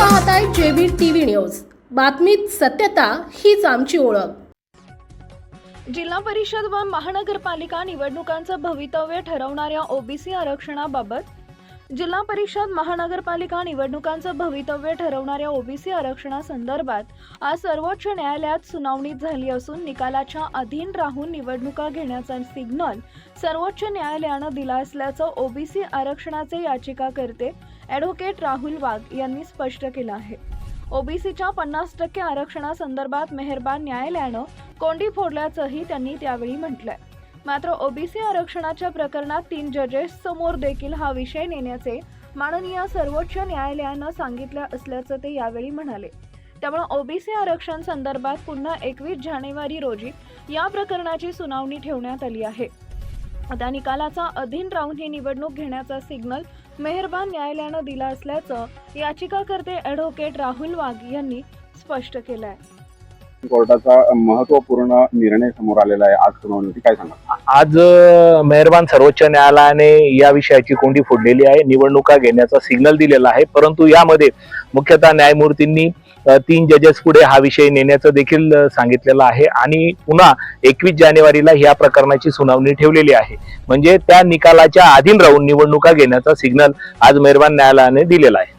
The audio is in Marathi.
पाहताय जेबी टीव्ही न्यूज. बातमीत सत्यता हीच आमची ओळख. जिल्हा परिषद व महानगरपालिका निवडणुकांचं भवितव्य ठरवणाऱ्या ओबीसी आरक्षणाबाबत जिल्हा परिषद महानगरपालिका निवडणुकांचं भवितव्य ठरवणाऱ्या ओबीसी आरक्षणासंदर्भात आज सर्वोच्च न्यायालयात सुनावणी झाली असून निकालाच्या अधीन राहून निवडणुका घेण्याचा सिग्नल सर्वोच्च न्यायालयानं दिला असल्याचं ओबीसी आरक्षणाचे याचिकाकर्ते ॲडव्होकेट राहुल वाघ यांनी स्पष्ट केलं आहे. ओबीसीच्या पन्नास टक्के आरक्षणासंदर्भात मेहरबान न्यायालयानं कोंडी फोडल्याचंही त्यांनी त्यावेळी म्हटलंय. मात्र ओबीसी आरक्षणाच्या प्रकरणात तीन जजेस समोर देखील हा विषय नेण्याचे माननीय सर्वोच्च न्यायालयानं सांगितलं असल्याचं ते यावेळी म्हणाले. त्यामुळे ओबीसी आरक्षण संदर्भात पुन्हा एकवीस जानेवारी रोजी या प्रकरणाची सुनावणी ठेवण्यात आली आहे. आता निकालाचा अधीन राहून ही निवडणूक घेण्याचा सिग्नल मेहरबान न्यायालयानं दिला असल्याचं याचिकाकर्ते ॲडव्होकेट राहुल वाघ यांनी स्पष्ट केलं आहे कोर्टाचा महत्त्वपूर्ण निर्णय समोर आलेला आहे. आज सुनावणी काय सांगा आज मेहरबान सर्वोच्च न्यायालयाने या विषयाची कोंडी फोडलेली आहे. निवडणुका घेण्याचा सिग्नल दिलेला आहे. परंतु यामध्ये मुख्यतः न्यायमूर्तींनी तीन जजेस पुढे हा विषय नेण्याचं देखील सांगितलेलं आहे. आणि पुन्हा एकवीस जानेवारीला या प्रकरणाची सुनावणी ठेवलेली आहे. म्हणजे त्या निकालाच्या अधीन राहून निवडणुका घेण्याचा सिग्नल आज मेहरबान न्यायालयाने दिलेला आहे.